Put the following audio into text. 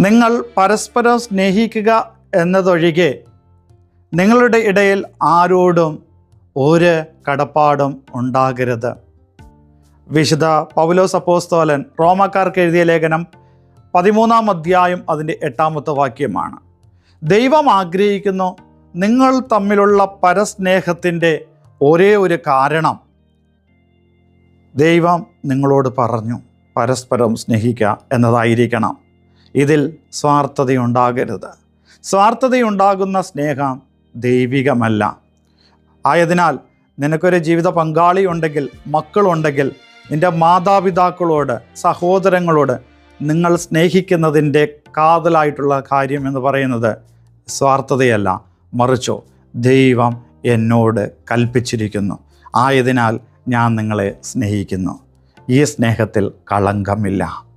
നിങ്ങൾ പരസ്പരം സ്നേഹിക്കുക എന്നതൊഴികെ നിങ്ങളുടെ ഇടയിൽ ആരോടും ഒരു കടപ്പാടും ഉണ്ടാകരുത്. വിശുദ്ധ പൗലോസ് അപ്പോസ്തോലൻ റോമക്കാർക്ക് എഴുതിയ ലേഖനം പതിമൂന്നാം അധ്യായം അതിന്റെ എട്ടാമത്തെ വാക്യമാണ്. ദൈവം ആഗ്രഹിക്കുന്നു നിങ്ങൾ തമ്മിലുള്ള പരസ്നേഹത്തിന്റെ ഒരേ ഒരു കാരണം. ദൈവം നിങ്ങളോട് പറഞ്ഞു പരസ്പരം സ്നേഹിക്കുക എന്നതായിരിക്കണം. ഇതിൽ സ്വാർത്ഥതയുണ്ടാകരുത്. സ്വാർത്ഥതയുണ്ടാകുന്ന സ്നേഹം ദൈവികമല്ല. ആയതിനാൽ നിനക്കൊരു ജീവിത പങ്കാളി ഉണ്ടെങ്കിൽ മക്കളുണ്ടെങ്കിൽ നിന്റെ മാതാപിതാക്കളോട് സഹോദരങ്ങളോട് നിങ്ങൾ സ്നേഹിക്കുന്നതിന്റെ കാതലായിട്ടുള്ള കാര്യം എന്ന് പറയുന്നത് സ്വാർത്ഥതയല്ല. മറിച്ചോ ദൈവം എന്നോട് കൽപ്പിച്ചിരിക്കുന്നു. ആയതിനാൽ ഞാൻ നിങ്ങളെ സ്നേഹിക്കുന്നു. ഈ സ്നേഹത്തിൽ കളങ്കമില്ല.